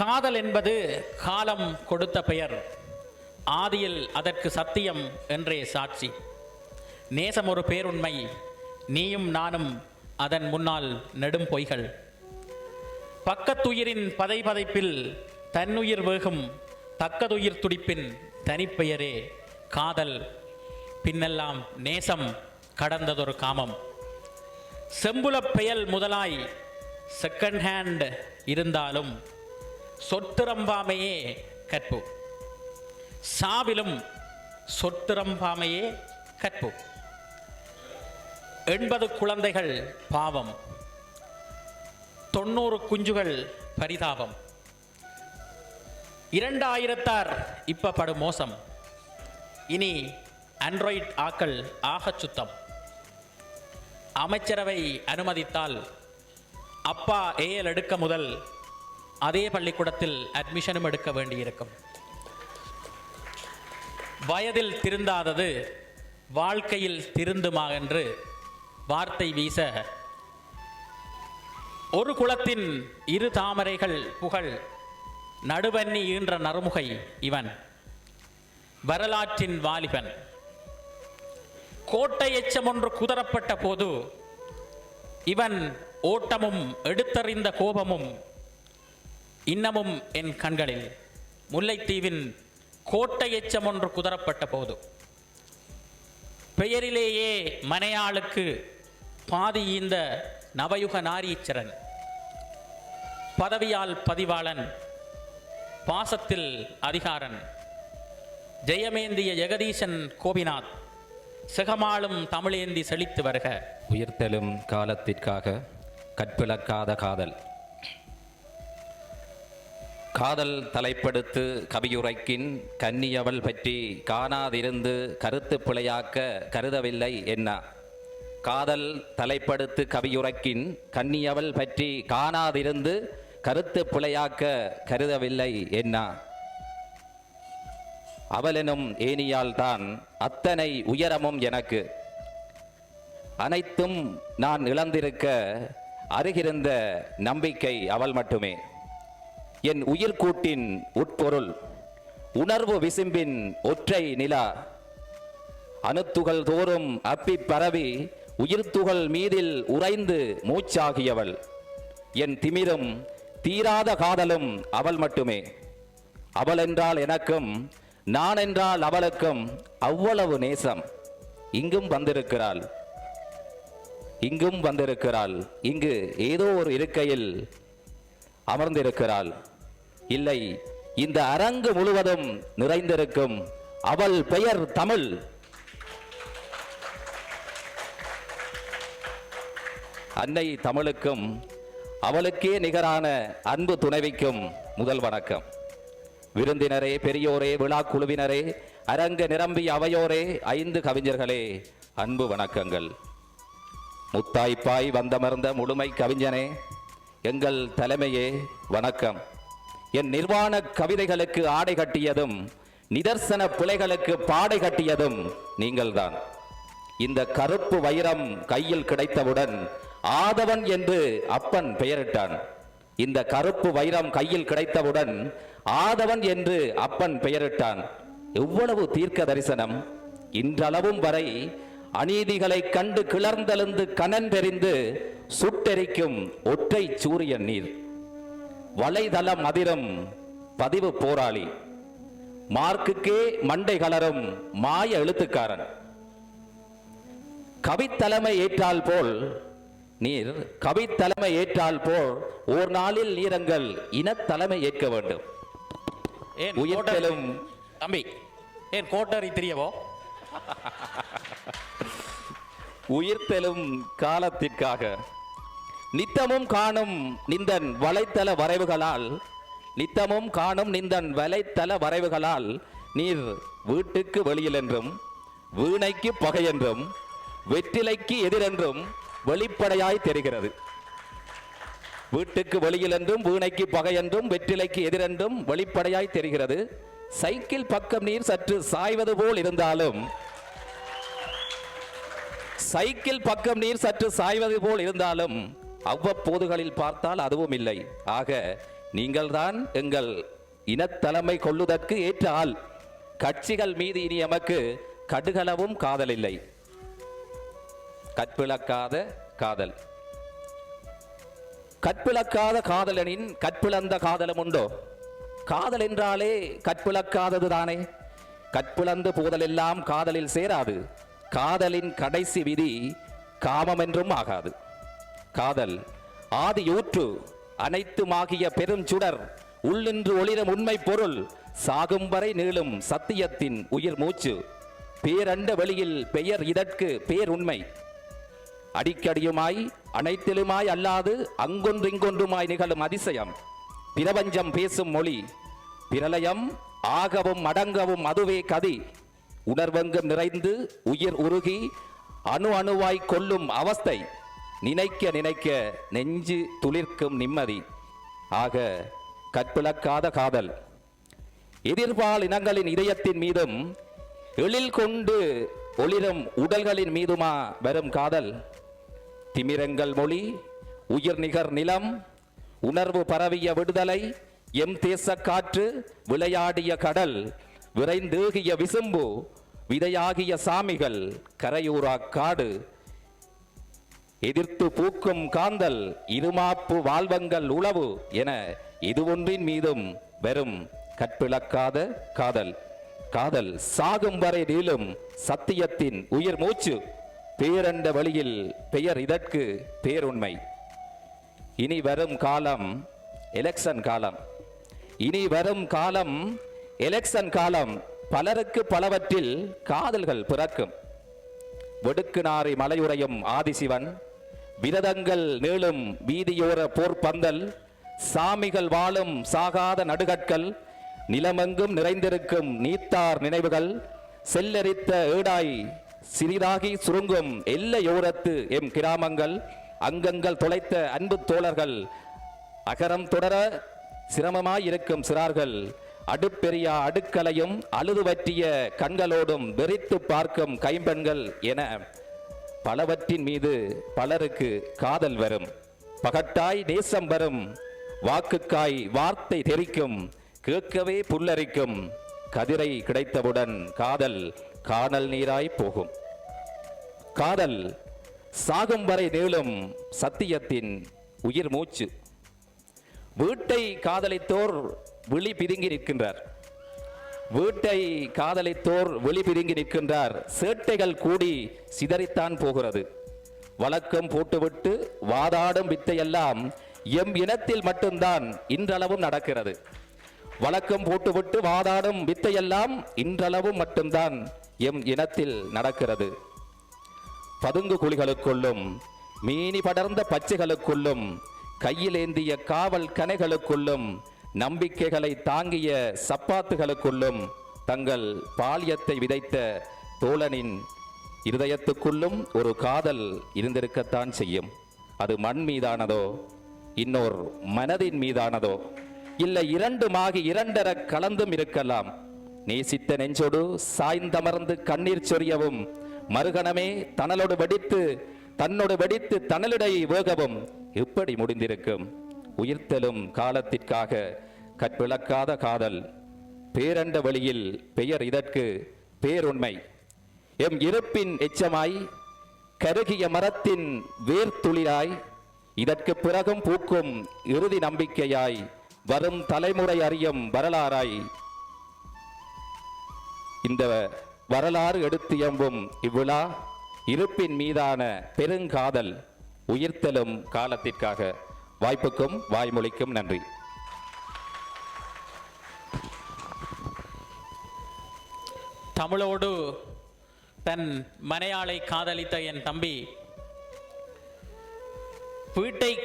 காதல் என்பது காலம் கொடுத்த பெயர். ஆதியில் அதற்கு சத்தியம் என்றே சாட்சி. நேசம் ஒரு பேருண்மை நீயும் நானும் அதன் முன்னால் நெடும் பொய்கள். பக்கத்துயிரின் பதை பதைப்பில் தன்னுயிர் வேகும் தக்கதுயிர் துடிப்பின் தனிப்பெயரே காதல். பின்னெல்லாம் நேசம் கடந்ததொரு காமம். செம்புலப் பெயல் முதலாய் செகண்ட் ஹேண்ட் இருந்தாலும் சொத்திரம்பாமையே கற்பு. சாவிலும் சொத்திரம்பாமையே கற்பு. எண்பது குழந்தைகள் பாவம். தொண்ணூறு குஞ்சுகள் பரிதாபம். இரண்டாயிரத்தார் இப்ப படு மோசம். இனி ஆண்ட்ராய்ட் ஆக்கள் ஆகச் சுத்தம். அமைச்சரவை அனுமதித்தால் அப்பா ஏஎல் எடுக்க முதல் அதே பள்ளிக்கூடத்தில் அட்மிஷனும் எடுக்க வேண்டியிருக்கும். வயதில் திருந்தாதது வாழ்க்கையில் திருந்துமா என்று வார்த்தை வீச ஒரு குலத்தின் இரு தாமரைகள் புகழ் நடுவன்னி ஈன்ற நறுமுகை இவன். வரலாற்றின் வாலிபன். கோட்டை எச்சம் ஒன்று குதறப்பட்ட போது இவன் ஓட்டமும் எடுத்தறிந்த கோபமும் இன்னமும் என் கண்களில் முல்லைத்தீவின் கோட்டை எச்சம் ஒன்று குதரப்பட்ட போது பெயரிலேயே மனையாளுக்கு பாதி இந்த நவயுக நாரீச்சரன் பதவியால் பதிவாளன் பாசத்தில் அதிகாரன் ஜெயமேந்திய ஜெகதீசன் கோபிநாத் சிகமாளும் தமிழேந்தி செழித்து வருக. உயிர்த்தெழும் காலத்திற்காக கற்பிழக்காத காதல். காதல் தலைப்படுத்து கவியுரைக்கின் கன்னியவள் பற்றி காணாதிருந்து கருத்து பிழையாக்க கருதவில்லை என்ன? காதல் தலைப்படுத்து கவியுரைக்கின் கன்னியவள் பற்றி காணாதிருந்து கருத்து பிழையாக்க கருதவில்லை என்ன? அவளெனும் ஏனியால்தான் அத்தனை உயரமும் எனக்கு. அனைத்தும் நான் இழந்திருக்க அருகிருந்த நம்பிக்கை அவள் மட்டுமே. என் உயிர்கூட்டின் உட்பொருள் உணர்வு விசும்பின் ஒற்றை நிலா. அணுத்துகள் தோறும் அப்பி பரவி உயிர்த்துகள் மீதில் உறைந்து மூச்சாகியவள். என் திமிரும் தீராத காதலும் அவள் மட்டுமே. அவள் என்றால் எனக்கும் நான் என்றால் அவளுக்கும் அவ்வளவு நேசம் இங்கும் வந்திருக்கிறாள். இங்கும் வந்திருக்கிறாள். இங்கு ஏதோ ஒரு இருக்கையில் அமர்ந்திருக்கிறாள். இல்லை இந்த அரங்கு முழுவதும் நிறைந்திருக்கும். அவள் பெயர் தமிழ். அன்னை தமிழுக்கும் அவளுக்கே நிகரான அன்பு துணைவிக்கும் முதல் வணக்கம். விருந்தினரே பெரியோரே விழா குழுவினரே அரங்க நிரம்பி அவையோரே ஐந்து கவிஞர்களே அன்பு வணக்கங்கள். முத்தாய்ப்பாய் வந்தமர்ந்த முழுமை கவிஞனே எங்கள் தலைமையே வணக்கம். என் நிர்வாண கவிதைகளுக்கு ஆடை கட்டியதும் நிதர்சன பிழைகளுக்கு பாடை கட்டியதும் நீங்கள்தான். இந்த கருப்பு வைரம் கையில் கிடைத்தவுடன் ஆதவன் என்று அப்பன் பெயரிட்டான். இந்த கருப்பு வைரம் கையில் கிடைத்தவுடன் ஆதவன் என்று அப்பன் பெயரிட்டான். எவ்வளவு தீர்க்க தரிசனம். இன்றளவும் வரை அநீதிகளை கண்டு கிளர்ந்தெழுந்து கனன் தெரிந்து சுட்டெரிக்கும் ஒற்றை சூரியன் நீர். வலைதளம் அதிரும் பதிவு போராளி. மார்க்குக்கே மண்டை கலரும் மாய எழுத்துக்காரன். கவித்தலைமை ஏற்றால் போல் நீர் கவித்தலைமை ஏற்றால் போல் ஓர் நாளில் நீரங்கள் இனத்தலைமை ஏற்க வேண்டும். கோட்டரி- தம்பி ஏன் கோட்டரி தெரியவோ? உயிர்த்தெழும் காலத்திற்காக நித்தமும் காணும் நிந்தன் வலைத்தள வரைவுகளால் நித்தமும் காணும் நிந்தன் வலைத்தள வரைவுகளால் நீர் வீட்டுக்கு வெளியில் என்றும் வீணைக்கு பகை என்றும் வெற்றிலைக்கு எதிரென்றும் வெளிப்படையாய் தெரிகிறது. வீட்டுக்கு வெளியில் என்றும் வீணைக்கு பகை என்றும் வெற்றிலைக்கு எதிரென்றும் வெளிப்படையாய் தெரிகிறது. சைக்கிள் பக்கம் நீர் சற்று சாய்வது போல் இருந்தாலும் சைக்கிள் பக்கம் நீர் சற்று சாய்வது போல் இருந்தாலும் அவ்வப்போதுகளில் பார்த்தால் அதுவும் இல்லை. ஆக நீங்கள்தான் எங்கள் இனத்தலைமை கொள்ளுதற்கு ஏற்ற ஆள். கட்சிகள் மீது இனி எமக்கு கடுகளவும் காதல் இல்லை கற்பிழக்காத காதல். கற்பிழக்காத காதலனின் கற்பிழந்த காதலும் உண்டோ? காதல் என்றாலே கற்பிழக்காதது தானே. கற்பிழந்து போதலெல்லாம் காதலில் சேராது. காதலின் கடைசி விதி காமம் என்றும் ஆகாது. காதல் ஆதியூற்று அனைத்துமாகிய பெருஞ்சுடர் உள்ளின்று ஒளிரும் உண்மை பொருள் சாகும் வரை நீளும் சத்தியத்தின் உயிர் மூச்சு பேரண்ட வெளியில் பெயர் இதற்கு பேருண்மை. அடிக்கடியுமாய் அனைத்திலுமாய் அல்லாது அங்கொன்றிங்கொன்றுமாய் நிகழும் அதிசயம். பிரபஞ்சம் பேசும் மொழி பிரளயம் ஆகவும் அடங்கவும் அதுவே கதி. உணர்வெங்கும் நிறைந்து உயிர் உருகி அணு அணுவாய் கொள்ளும் அவஸ்தை. நினைக்க நினைக்க நெஞ்சு துளிர்க்கும் நிம்மதி. ஆக கற்பிழக்காத காதல். எதிர்பால் இனங்களின் இதயத்தின் மீதும் எழில் கொண்டு ஒளிரும் உடல்களின் மீதுமா வரும் காதல். திமிரங்கள் மொழி உயிர் நிகர் நிலம் உணர்வு பரவிய விடுதலை எம் தேச காற்று விளையாடிய கடல் விரைந்தேகிய விசும்பு விதையாகிய சாமிகள் கரையூரா காடு எதிர்த்து பூக்கும் காந்தல் இருமாப்பு வாழ்வங்கள் உளவு என இது ஒன்றின் மீதும் வெறும் கற்பிழக்காத காதல். காதல் சாகும் வரை நீளும் சத்தியத்தின் உயிர் மூச்சு பேரண்ட வழியில் பெயர் இதற்கு பேருண்மை. இனி வரும் காலம் எலெக்ஷன் காலம். இனி வரும் காலம் எலெக்ஷன் காலம். பலருக்கு பலவற்றில் காதல்கள் பிறக்கும். வெடுக்குநாரி மலையுறையும் ஆதிசிவன் விரதங்கள் நீளும் வீதியோர போர்ப்பந்தல் சாமிகள் வாழும் சாகாத நடுகற்கள் நிலமெங்கும் நிறைந்திருக்கும் நீத்தார் நினைவுகள் செல்லரித்த ஏடாய் சிறிதாகி சுருங்கும் எல்லையோரத்து எம் கிராமங்கள் அங்கங்கள் தொலைத்த அன்பு தோழர்கள் அகரம் தொடர சிரமமாய் இருக்கும் சிறார்கள் அடுப்பெரியா அடுக்கலையும் அழுது வற்றிய கண்களோடும் வெறித்து பார்க்கும் கைம்பெண்கள் என பலவற்றின் மீது பலருக்கு காதல் வரும். பகட்டாய் நேசம் வரும். வாக்குக்காய் வார்த்தை தெரிக்கும். கேட்கவே புல்லரிக்கும். கதிரை கிடைத்தவுடன் காதல் காணல் நீராய் போகும். காதல் சாகும் வரை நீளும் சத்தியத்தின் உயிர் மூச்சு. வீட்டை காதலித்தோர் விழி பிதுங்கி நிற்கின்றார். வீட்டை காதலித்தோர் விழி நிற்கின்றார். சேட்டைகள் கூடி சிதறித்தான் போகிறது. வழக்கம் போட்டுவிட்டு வாதாடும் வித்தையெல்லாம் எம் இனத்தில் மட்டும்தான் இன்றளவும் நடக்கிறது. வழக்கம் போட்டுவிட்டு வாதாடும் வித்தையெல்லாம் இன்றளவும் மட்டும்தான் எம் இனத்தில் நடக்கிறது. பதுங்கு குழிகளுக்குள்ளும் மீனி படர்ந்த பச்சைகளுக்குள்ளும் கையிலேந்திய காவல் கனைகளுக்குள்ளும் நம்பிக்கைகளை தாங்கிய சப்பாத்துகளுக்குள்ளும் தங்கள் பாலியத்தை விதைத்த தோழனின் இருதயத்துக்குள்ளும் ஒரு காதல் இருந்திருக்கத்தான் செய்யும். அது மண் மீதானதோ இன்னோர் மனதின் மீதானதோ இல்லை இரண்டுமாகி இரண்டர கலந்தும் இருக்கலாம். நேசித்த நெஞ்சோடு சாய்ந்தமர்ந்து கண்ணீர் சொரியவும் மறுகணமே தனலோடு வெடித்து தன்னோடு வெடித்து தனலிடை வேகவும் எப்படி முடிந்திருக்கும். உயிர்த்தலும் காலத்திற்காக கற்பிழக்காத காதல் பேரண்ட வழியில் பெயர் இதற்கு பேருண்மை. எம் இருப்பின் எச்சமாய் கருகிய மரத்தின் வேர்த்துளிராய் இதற்கு பிறகும் பூக்கும் இறுதி நம்பிக்கையாய் வரும் தலைமுறை அறியும் வரலாறாய். இந்த வரலாறு எடுத்து எம்பும் இவ்விழா இருப்பின் மீதான பெருங்காதல் உயிர்த்தலும் காலத்திற்காக. வாய்ப்புக்கும் வாய்மொழிக்கும் நன்றி. தமிழோடு தன் மனையாளை காதலித்த என் தம்பி வீட்டை